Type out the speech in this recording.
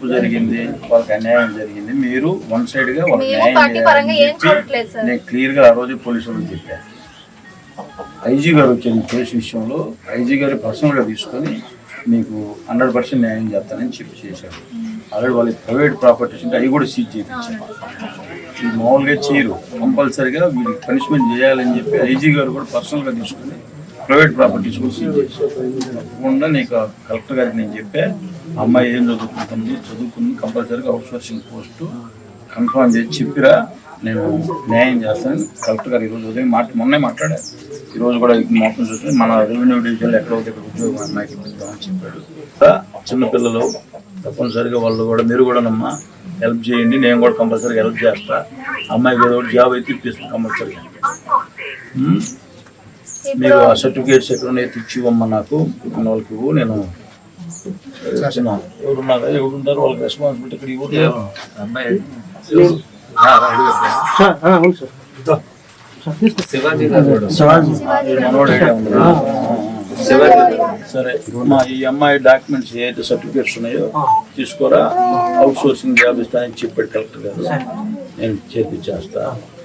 తప్పు జరిగింది వాళ్ళకి అన్యాయం జరిగింది మీరు వన్ సైడ్గా వాళ్ళకి న్యాయం చేయాలని నేను క్లియర్గా ఆ రోజు పోలీసులకు చెప్పాను ఐజీ గారు వచ్చిన కేసు విషయంలో ఐజీ గారు పర్సనల్గా తీసుకొని మీకు హండ్రెడ్ పర్సెంట్ న్యాయం చేస్తానని చెప్పి చేశాడు ఆల్రెడీ వాళ్ళకి ప్రైవేట్ ప్రాపర్టీస్ ఉంటే అవి కూడా సీజ్ చేయించారు. ఇది మామూలుగా చేయరు. కంపల్సరీగా వీళ్ళకి పనిష్మెంట్ చేయాలని చెప్పి ఐజీ గారు కూడా పర్సనల్గా తీసుకుని ప్రైవేట్ ప్రాపర్టీస్ చేశారు తప్పకుండా నీకు కలెక్టర్ గారికి నేను చెప్పా అమ్మాయి ఏం చదువుకుంటుంది చదువుకుంది కంపల్సరీగా అవుట్ సోర్సింగ్ పోస్ట్ కన్ఫర్మ్ చేసి చెప్పిరా నేను న్యాయం చేస్తాను కలెక్టర్ గారు ఈరోజు ఉదయం మాట మొన్నే మాట్లాడారు ఈరోజు కూడా మొత్తం చూస్తే మన రెవెన్యూ డివిజన్లో ఎక్కడ ఒకటి ఇక్కడ ఉద్యోగం అమ్మాయికి ఇప్పిద్దామని చెప్పాడు. చిన్నపిల్లలు తప్పనిసరిగా వాళ్ళు కూడా మీరు కూడా నమ్మా హెల్ప్ చేయండి నేను కూడా కంపల్సరీగా హెల్ప్ చేస్తా. అమ్మాయికి ఏదో ఒకటి జాబ్ అయితే ఇప్పిస్తాను కంపల్సరీగా? మీరు ఆ సర్టిఫికేట్స్ ఎక్కడ ఉన్నాయి తెచ్చి ఇవ్వమ్మా నాకు. మన వాళ్ళకి ఇవ్వు నేను చిన్న ఎవరున్నారు ఎవరుంటారు వాళ్ళకి రెస్పాన్సిబిలిటీ ఇక్కడ సార్ శివాజీ మా ఈ అమ్మాయి డాక్యుమెంట్స్ ఏదైతే సర్టిఫికేట్స్ ఉన్నాయో తీసుకోరా? అవుట్ సోర్సింగ్ జాబ్ ఇస్తానని చెప్పాడు కలెక్టర్ గారు. నేను చేపించేస్తా.